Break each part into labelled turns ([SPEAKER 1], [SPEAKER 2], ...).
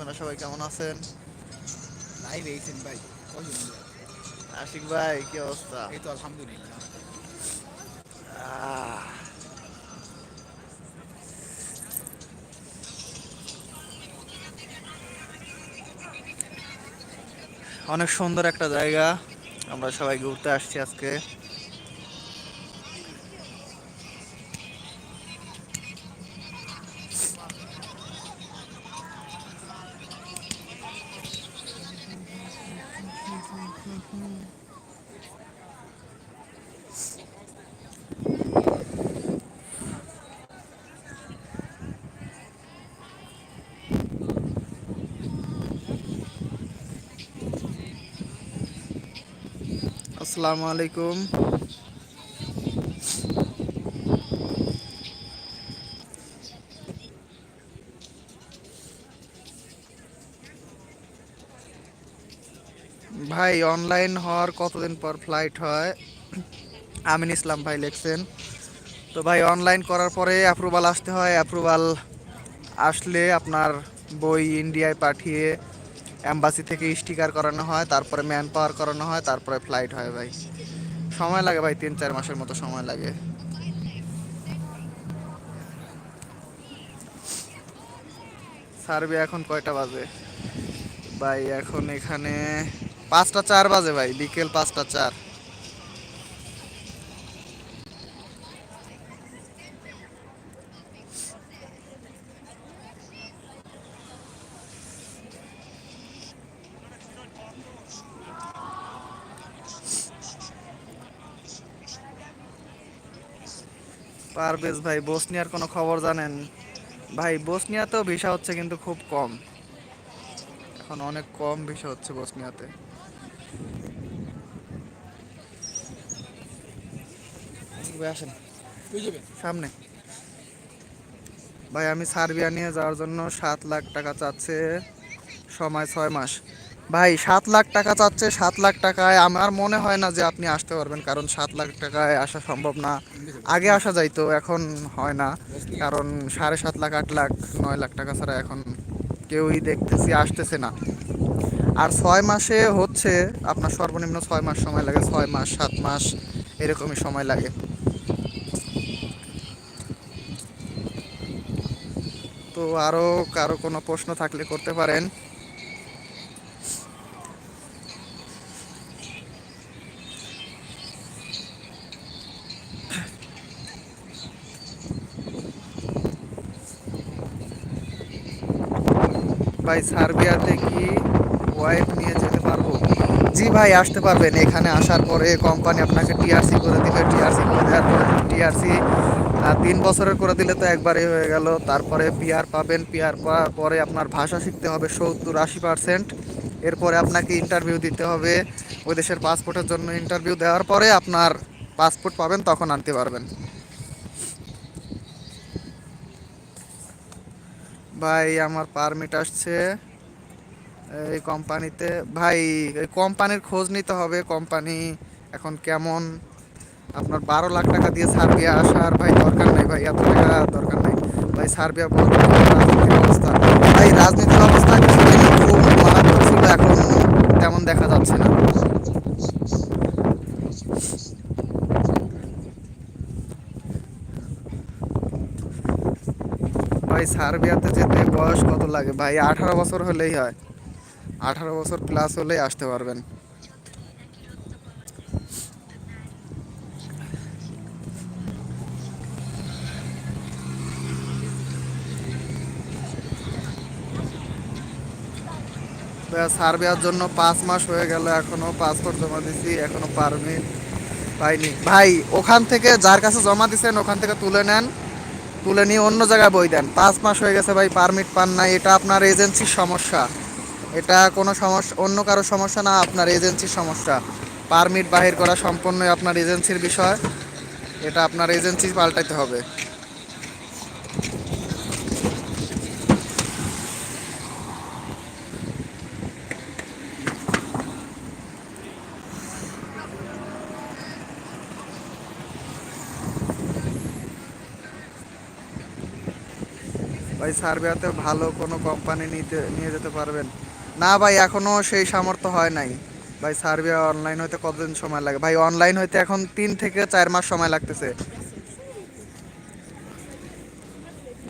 [SPEAKER 1] আপনারা সবাই কেমন আছেন?
[SPEAKER 2] লাইভ এইছেন ভাই
[SPEAKER 1] আশিক ভাই কি অবস্থা?
[SPEAKER 2] এই তো আলহামদুলিল্লাহ।
[SPEAKER 1] অনেক সুন্দর একটা জায়গা। আমরা সবাই ঘুরতে আসছি আজকে। আসসালামু আলাইকুম। ভাই অনলাইন হওয়ার কতদিন পর ফ্লাইট হয়? আমিন ইসলাম ভাই লিখছেন। তো ভাই অনলাইন করার পরে অ্যাপ্রুভাল আসতে হয়। অ্যাপ্রুভাল আসলে আপনার বই ইন্ডিয়ায় পাঠিয়ে অ্যাম্বাসি থেকে স্টিকার করানো হয়, তারপরে ম্যান পাওয়ার করানো হয়, তারপরে ফ্লাইট হয় ভাই। সময় লাগে ভাই, তিন চার মাসের মতো সময় লাগে। সার্ভে এখন কয়টা বাজে? ভাই, এখন এখানে পাঁচটা চার বাজে ভাই, বিকেল পাঁচটা চার। পারভেজ ভাই বসনিয়ার কোনো খবর জানেন? ভাই বসনিয়াতেও ভিসা হচ্ছে কিন্তু খুব কম। এখন অনেক কম ভিসা হচ্ছে বসনিয়াতে।
[SPEAKER 2] আসেন।
[SPEAKER 1] সামনে। ভাই আমি সার্বিয়া নিয়ে যাওয়ার জন্য সাত লাখ টাকা চাচ্ছে। সময় ছয় মাস। ভাই, সাত লাখ টাকা চাচ্ছে, সাত লাখ টাকায় আমার মনে হয় না যে আপনি আসতে পারবেন, কারণ সাত লাখ টাকায় আসা সম্ভব না। আগে আসা যাইতো, এখন হয় না, কারণ সাড়ে সাত লাখ, আট লাখ, নয় লাখ টাকা ছাড়া এখন কেউই দেখতেছি, আসতেছে না। আর ছয় মাসে হচ্ছে, আপনার সর্বনিম্ন ছয় মাস সময় লাগে, ছয় মাস, সাত মাস, এরকমই সময় লাগে। তো আরও কারও কোনো প্রশ্ন থাকলে করতে পারেন। ভাই সার্বিয়াতে কি ওয়াইফ নিয়ে যেতে পারব? জি ভাই, আসতে পারবেন। এখানে আসার পরে কোম্পানি আপনাকে টিআরসি করে দিবে। টিআরসি করে দেওয়ার পরে টিআরসি তিন বছরের করে দিলে তো একবারই হয়ে গেল। তারপরে পিআর পাবেন। পিআর পাওয়ার পরে আপনার ভাষা শিখতে হবে সত্তর আশি পার্সেন্ট এরপরে আপনাকে ইন্টারভিউ দিতে হবে। ওই দেশের পাসপোর্টের জন্য ইন্টারভিউ দেওয়ার পরে আপনার পাসপোর্ট পাবেন, তখন আনতে পারবেন। ভাই, আমার পারমিট আসছে। এই কোম্পানিতে ভাই, এই কোম্পানির খোঁজ নিতে হবে। কোম্পানি এখন কেমন? আপনার বারো লাখ টাকা দিয়ে সার্বিয়া আসার ভাই দরকার নেই ভাই, এত টাকা দরকার নেই। ভাই সার্বিয়া বর্তমানে রাজনৈতিক অবস্থা। ভাই রাজনীতির অবস্থা খুব মারাত্মক ছিল, এখন তেমন দেখা যাচ্ছে না। ভাই সার্বিয়াতে যেতে বয়স কত লাগে? ভাই, আঠারো বছর হলেই হয়। আঠারো বছর প্লাস হলেই আসতে পারবেন। সার্বিয়ার জন্য পাঁচ মাস হয়ে গেল, এখনও পাসপোর্ট জমা দিছি, এখনও পারমিট পাইনি। ভাই, ওখান থেকে যার কাছে জমা দিছেন, ওখান থেকে তুলে নেন। তুলে নিয়ে অন্য জায়গায় বই দেন। পাঁচ মাস হয়ে গেছে ভাই পারমিট পান নাই। এটা আপনার এজেন্সির সমস্যা। এটা কোনো সমস্যা, অন্য কারও সমস্যা না, আপনার এজেন্সির সমস্যা। পারমিট বাহির করা সম্পূর্ণই আপনার এজেন্সির বিষয়। এটা আপনার এজেন্সি পাল্টাইতে হবে। সার্বিয়াতে ভালো কোনো কোম্পানি নিতে, নিয়ে যেতে পারবেন। না ভাই এখনও সেই সামর্থ্য হয় নাই। ভাই, সার্বিয়া অনলাইন হইতে কতদিন সময় লাগে? ভাই অনলাইন হইতে এখন তিন থেকে চার মাস সময় লাগতেছে।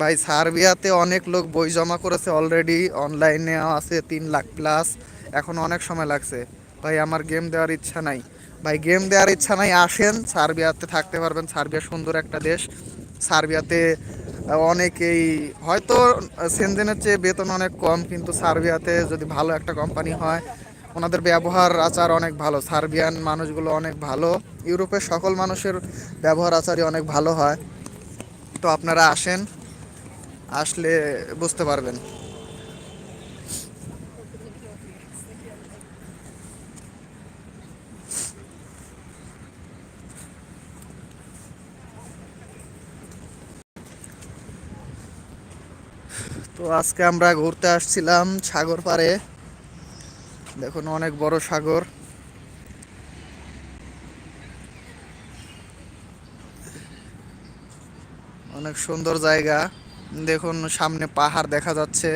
[SPEAKER 1] ভাই, সার্বিয়াতে অনেক লোক বই জমা করেছে অলরেডি অনলাইনে আছে তিন লাখ প্লাস এখন অনেক সময় লাগছে। ভাই, আমার গেম দেওয়ার ইচ্ছা নাই। ভাই গেম দেওয়ার ইচ্ছা নাই। আসেন, সার্বিয়াতে থাকতে পারবেন। সার্বিয়া সুন্দর একটা দেশ। সার্বিয়াতে অনেকেই, হয়তো সেনজেনের চেয়ে বেতন অনেক কম, কিন্তু সার্বিয়াতে যদি ভালো একটা কোম্পানি হয়, ওনাদের ব্যবহার আচার অনেক ভালো, সার্বিয়ান মানুষগুলো অনেক ভালো, ইউরোপের সকল মানুষের ব্যবহার আচারই অনেক ভালো হয়। তো আপনারা আসেন, আসলে বুঝতে পারবেন। তো আজকে আমরা ঘুরতে আসছিলাম সাগর পাড়ে। দেখুন, অনেক বড় সাগর। অনেক সুন্দর জায়গা। দেখুন, সামনে পাহাড় দেখা যাচ্ছে।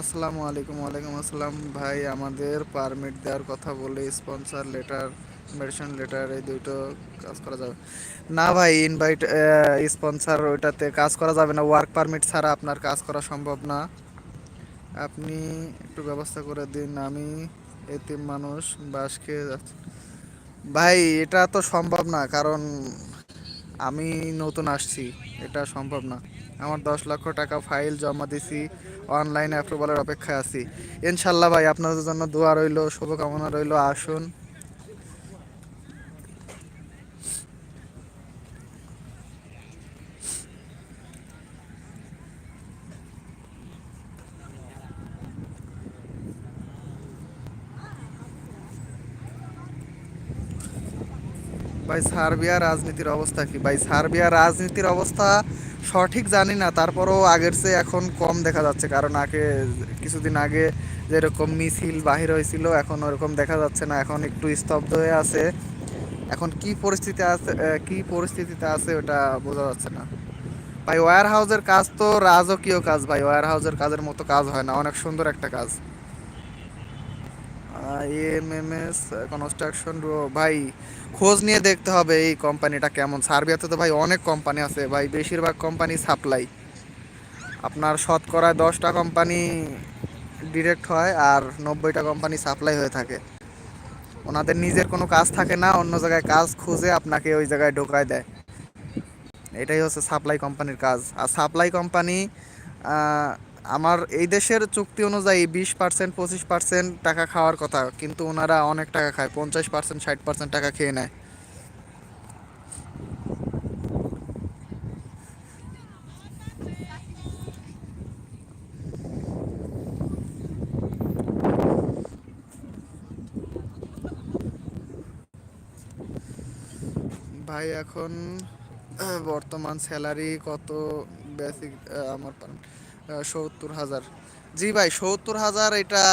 [SPEAKER 1] আসসালামু আলাইকুম, ওয়ালাইকুম আসসালাম। ভাই, আমাদের পারমিট দেওয়ার কথা বলে স্পন্সর লেটার মেডিসিন লেটার এই দুটো কাজ করা যাবে। না ভাই ইনভাইট স্পন্সর ওইটাতে কাজ করা যাবে না। ওয়ার্ক পারমিট ছাড়া আপনার কাজ করা সম্ভব না। আপনি একটু ব্যবস্থা করে দিন, আমি এতিম মানুষ, বাস খেয়ে যাচ্ছি। ভাই, এটা তো সম্ভব না, কারণ আমি নতুন আসছি, এটা সম্ভব না। আমার দশ লক্ষ টাকা ফাইল জমা দিছি অনলাইন অ্যাপ্রুভালের অপেক্ষায় আছি। ইনশাল্লাহ ভাই, আপনাদের জন্য দোয়া রইল, শুভকামনা রইল, আসুন। ভাই, সার্বিয়া রাজনীতির অবস্থা কি? ভাই, সার্বিয়া রাজনীতির অবস্থা সঠিক জানি না, তারপরও আগের চেয়ে এখন কম দেখা যাচ্ছে। কারণ আগে, কিছুদিন আগে যেরকম মিছিল বাহির হয়েছিল, এখন ওরকম দেখা যাচ্ছে না। এখন একটু স্তব্ধ হয়ে আছে। এখন কি পরিস্থিতি আছে কি পরিস্থিতিতে আছে ওটা বোঝা যাচ্ছে না। ভাই ওয়্যার হাউসের কাজ তো রাজকীয় কাজ, ভাই। ওয়্যার হাউসের কাজের মতো কাজ হয় না। অনেক সুন্দর একটা কাজ। এমএমএস কনস্ট্রাকশন রো ভাই, খোঁজ নিয়ে দেখতে হবে এই কোম্পানিটা কেমন। সার্বিয়াতে তো ভাই অনেক কোম্পানি আছে, ভাই বেশিরভাগ কোম্পানি সাপ্লাই আপনার শতকরায় দশটা কোম্পানি ডিরেক্ট হয় আর নব্বইটা কোম্পানি সাপ্লাই হয়ে থাকে। ওনাদের নিজের কোনো কাজ থাকে না, অন্য জায়গায় কাজ খুঁজে আপনাকে ওই জায়গায় ঢোকায় দেয়। এটাই হচ্ছে সাপ্লাই কোম্পানির কাজ। আর সাপ্লাই কোম্পানি আমার এই দেশের চুক্তি অনুযায়ী বিশ পার্সেন্ট, পঁচিশ পার্সেন্ট টাকা খাওয়ার কথা, কিন্তু ওনারা অনেক টাকা খায়, পঞ্চাশ পার্সেন্ট, ষাট পার্সেন্ট টাকা খেয়ে নেয়। ভাই, এখন বর্তমান স্যালারি কত বেসিক আমার সত্তর হাজার। জি ভাই, সত্তর হাজার এটা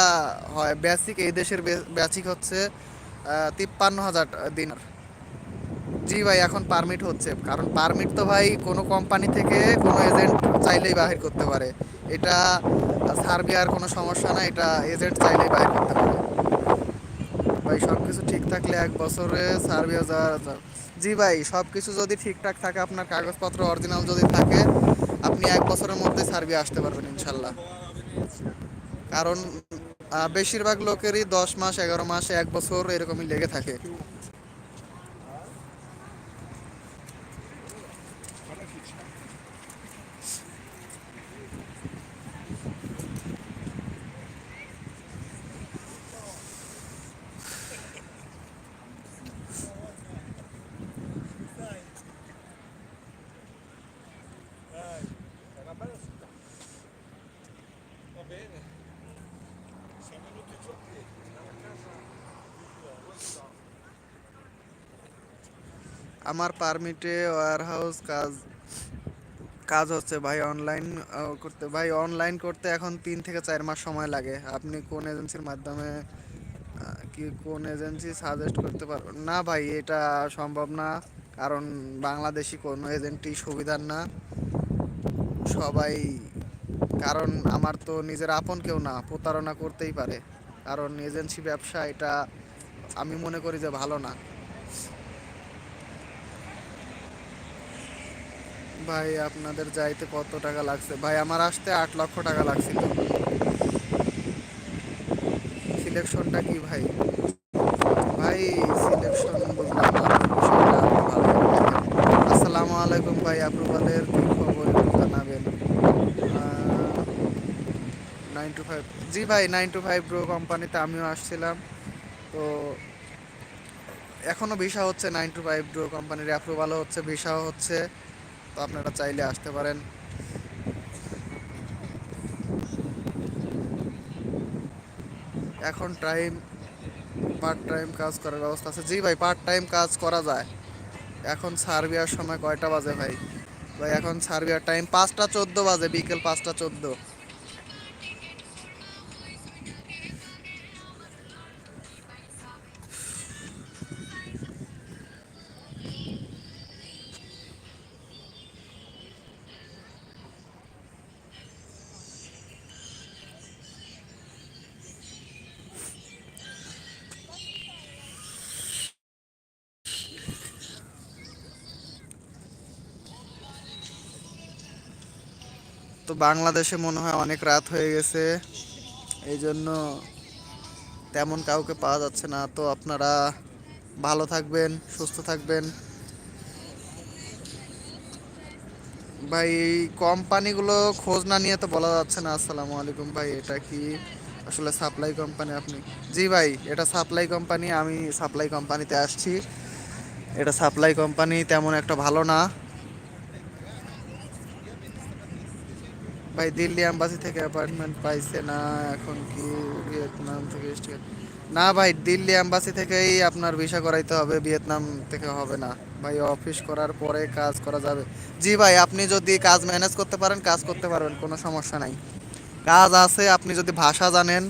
[SPEAKER 1] হয়। বেসিক এই দেশের বেসিক হচ্ছে তিপ্পান্ন হাজার দিনার। জি ভাই, এখন পারমিট হচ্ছে। কারণ পারমিট তো ভাই কোনো কোম্পানি থেকে কোনো এজেন্ট চাইলেই বাহির করতে পারে। এটা সার্বিয়ার কোনো সমস্যা না, এটা এজেন্ট চাইলেই বাহির করতে পারে। ভাই সব কিছু ঠিক থাকলে এক বছরে সার্বিয়া যাওয়া জি ভাই সব কিছু যদি ঠিকঠাক থাকে, আপনার কাগজপত্র অরিজিনাল যদি থাকে আপনি এক বছরের মধ্যে সার্বিয়া আসতে পারবেন ইনশাল্লাহ। কারণ বেশিরভাগ লোকেরই দশ মাস, এগারো মাস, এক বছর এরকমই লেগে থাকে। আমার পারমিটে ওয়্যার হাউস কাজ কাজ হচ্ছে ভাই অনলাইন করতে, ভাই অনলাইন করতে এখন তিন থেকে চার মাস সময় লাগে। আপনি কোন এজেন্সির মাধ্যমে কি কোন এজেন্সি সাজেস্ট করতে পারবেন? না ভাই, এটা সম্ভব না, কারণ বাংলাদেশি কোনো এজেন্টই সুবিধার না। সবাই, কারণ আমার তো নিজের আপন কেউ না, প্রতারণা করতেই পারে। কারণ এজেন্সি ব্যবসা, এটা আমি মনে করি যে ভালো না। ভাই, আপনাদের যাইতে কত টাকা লাগছে? ভাই, আমার আসতে আট লক্ষ টাকা লাগছিল। সিলেকশনটা কি ভাই? ভাই সিলেকশন আসসালামু আলাইকুম ভাই অ্যাপ্রুভালের কি খবর জানাবেন? নাইন টু ফাইভ জি ভাই নাইন টু ফাইভ ব্রো কোম্পানিতে আমিও আসছিলাম। তো এখনও ভিসা হচ্ছে নাইন টু ফাইভ ব্রো কোম্পানির অ্যাপ্রুভালও হচ্ছে, ভিসাও হচ্ছে। তো আপনারা চাইলে আসতে পারেন। এখন টাইম পার্ট টাইম কাজ করার ব্যবস্থা আছে। জি ভাই পার্ট টাইম কাজ করা যায়। এখন সার্বিয়ার সময় কয়টা বাজে ভাই? ভাই, এখন সার্বিয়ার টাইম পাঁচটা চোদ্দ বাজে, বিকেল পাঁচটা চোদ্দ। বাংলাদেশে মনে হয় অনেক রাত হয়ে গেছে। এই জন্য তেমন কাউকে পাওয়া যাচ্ছে না। তো আপনারা ভালো থাকবেন, সুস্থ থাকবেন। ভাই কোম্পানিগুলো খোঁজ না নিয়ে তো বলা যাচ্ছে না, আসসালামু আলাইকুম ভাই, এটা কি আসলে সাপ্লাই কোম্পানি আপনি? জি ভাই, এটা সাপ্লাই কোম্পানি, আমি সাপ্লাই কোম্পানিতে আসছি। এটা সাপ্লাই কোম্পানি তেমন একটা ভালো না। ভাই দিল্লি অ্যাম্বাসি থেকে অ্যাপয়েন্টমেন্ট পাইছে না, এখন কি ভিয়েতনাম থেকে না ভাই, দিল্লি অ্যাম্বাসি থেকেই আপনার ভিসা করাইতে হবে, ভিয়েতনাম থেকে হবে না। ভাই অফিস করার পরে কাজ করা যাবে। জি ভাই, আপনি যদি কাজ ম্যানেজ করতে পারেন, কাজ করতে পারবেন, কোনো সমস্যা নাই। কাজ আছে, আপনি যদি ভাষা জানেন,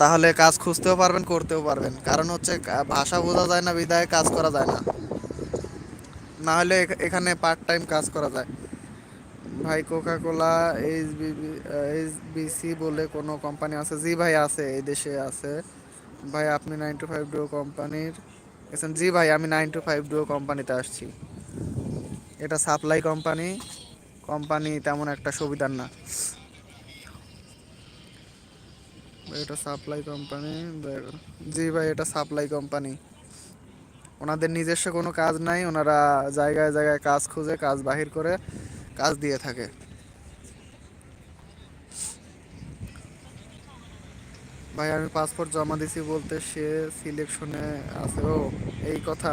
[SPEAKER 1] তাহলে কাজ খুঁজতেও পারবেন, করতেও পারবেন। কারণ হচ্ছে ভাষা বোঝা যায় না, বিদায় কাজ করা যায় না। না হলে এখানে পার্ট টাইম কাজ করা যায়। ভাই coca cola H H BC বলে কোনো কোম্পানি আছে? জি ভাই আছে, এই দেশে আছে। ভাই, আপনি নাইন টু ফাইভ ডুও কোম্পানির এসেন জি ভাই, আমি নাইন টু ফাইভ ডুও কোম্পানিতে আসছি। এটা সাপ্লাই কোম্পানি কোম্পানি তেমন একটা সুবিধার না। এটা সাপ্লাই কোম্পানি জি ভাই, এটা সাপ্লাই কোম্পানি ওনাদের নিজস্ব কোনো কাজ নাই, ওনারা জায়গায় জায়গায় কাজ খুঁজে, কাজ বাহির করে কাজ দিয়ে থাকে। ভাই, আমি পাসপোর্ট জমা দিছি বলতে সে সিলেকশনে আছে ও, এই কথা।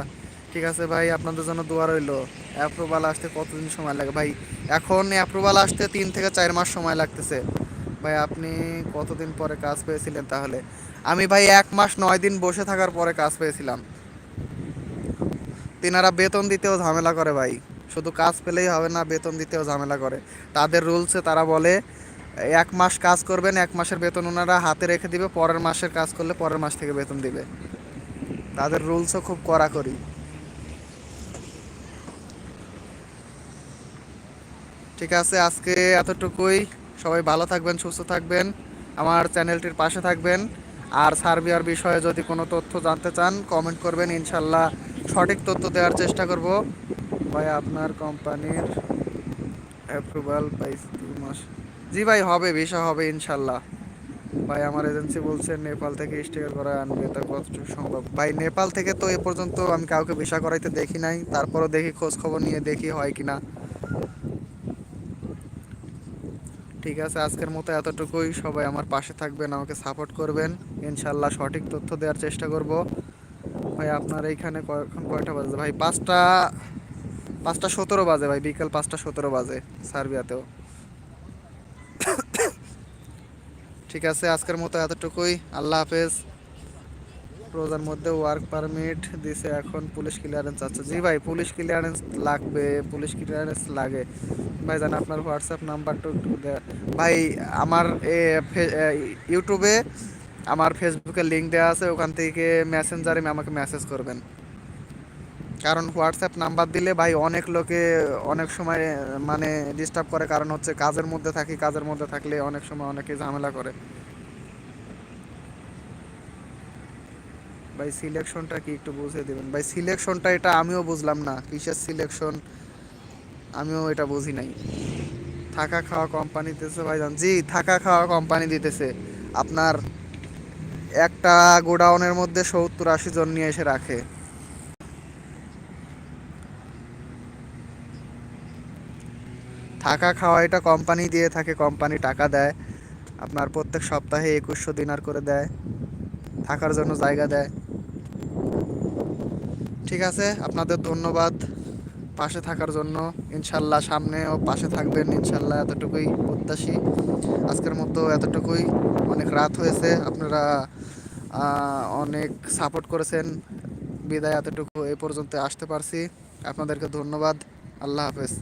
[SPEAKER 1] ঠিক আছে ভাই, আপনাদের জন্য দোয়া রইল। অ্যাপ্রুভাল আসতে কতদিন সময় লাগে? ভাই, এখন অ্যাপ্রুভাল আসতে তিন থেকে চার মাস সময় লাগতেছে। ভাই, আপনি কতদিন পরে কাজ পেয়েছিলেন তাহলে? আমি ভাই, এক মাস নয় দিন বসে থাকার পরে কাজ পেয়েছিলাম। তিনারা বেতন দিতেও ঝামেলা করে ভাই। শুধু কাজ পেলেই হবে না, বেতন দিতেও ঝামেলা করে। তাদের রুলসে তারা বলে, এক মাস কাজ করবেন, এক মাসের বেতন ওনারা হাতে রেখে দিবে, পরের মাসের কাজ করলে পরের মাস থেকে বেতন দিবে। তাদের রুলসও খুব কড়াকড়ি। ঠিক আছে, আজকে এতটুকুই। সবাই ভালো থাকবেন, সুস্থ থাকবেন। আমার চ্যানেলটির পাশে থাকবেন। আর সার্বিয়ার বিষয়ে যদি কোনো তথ্য জানতে চান কমেন্ট করবেন। ইনশাল্লাহ সঠিক তথ্য দেওয়ার চেষ্টা করব। ভাই, আপনার কোম্পানির অ্যাপ্রুভাল পাইছি দুই মাস। জি ভাই, হবে ভিসা হবে, ইনশাল্লাহ। ভাই, আমার এজেন্সি বলছে নেপাল থেকে স্টিকার করা আনবে, তা কতটুকু সম্ভব? ভাই, নেপাল থেকে তো এ পর্যন্ত আমি কাউকে ভিসা করাইতে দেখি নাই। তারপরও দেখি খোঁজ খবর নিয়ে দেখি হয় কি না ঠিক আছে, আজকের মতো এতটুকুই। সবাই আমার পাশে থাকবেন, আমাকে সাপোর্ট করবেন। ইনশাল্লাহ সঠিক তথ্য দেওয়ার চেষ্টা করব। ভাই, আপনার এইখানে এখন কয়টা বাজে? ভাই, পাঁচটা পাঁচটা সতেরো বাজে ভাই, বিকেল পাঁচটা সতেরো বাজে সার্বিয়াতেও। ঠিক আছে, আজকের মতো এতটুকুই। আল্লাহ হাফেজ। রোজার মধ্যে ওয়ার্ক পারমিট দিছে এখন পুলিশ ক্লিয়ারেন্স আছে। জি ভাই, পুলিশ ক্লিয়ারেন্স লাগবে, পুলিশ ক্লিয়ারেন্স লাগে। ভাই জান, আপনার হোয়াটসঅ্যাপ নাম্বারটা একটু ভাই, আমার ইউটিউবে আমার ফেসবুকে লিঙ্ক দেওয়া আছে, ওখান থেকে মেসেঞ্জারে আমাকে মেসেজ করবেন। কারণ হোয়াটসঅ্যাপ নাম্বার দিলে ভাই অনেক লোকে অনেক সময় মানে ডিস্টার্ব করে। কারণ হচ্ছে কাজের মধ্যে থাকি, কাজের মধ্যে থাকলে অনেক সময় অনেকে ঝামেলা করে। ভাই সিলেকশনটা কি একটু বুঝিয়ে দেবেন? ভাই সিলেকশনটা এটা আমিও বুঝলাম না। কিসের সিলেকশন আমিও এটা বুঝি নাই। থাকা খাওয়া কোম্পানি দিতেছে ভাইজান। জি, থাকা খাওয়া কোম্পানি দিতেছে। আপনার একটা গোডাউনের মধ্যে সত্তর আশি জন নিয়ে এসে রাখে। থাকা খাওয়া এটা কোম্পানি দিয়ে থাকে কোম্পানি টাকা দেয়। আপনার প্রত্যেক সপ্তাহে একুশশো দিনার করে দেয়। থাকার জন্য জায়গা দেয়। ঠিক আছে, আপনাদের ধন্যবাদ পাশে থাকার জন্য। ইনশাল্লাহ সামনেও পাশে থাকবেন, ইনশাল্লাহ এতটুকুই প্রত্যাশী। আজকের মতো এতটুকুই। অনেক রাত হয়েছে, আপনারা অনেক সাপোর্ট করেছেন। বিদায় এতটুকু এ পর্যন্ত আসতে পারছি। আপনাদেরকে ধন্যবাদ। আল্লাহ হাফেজ।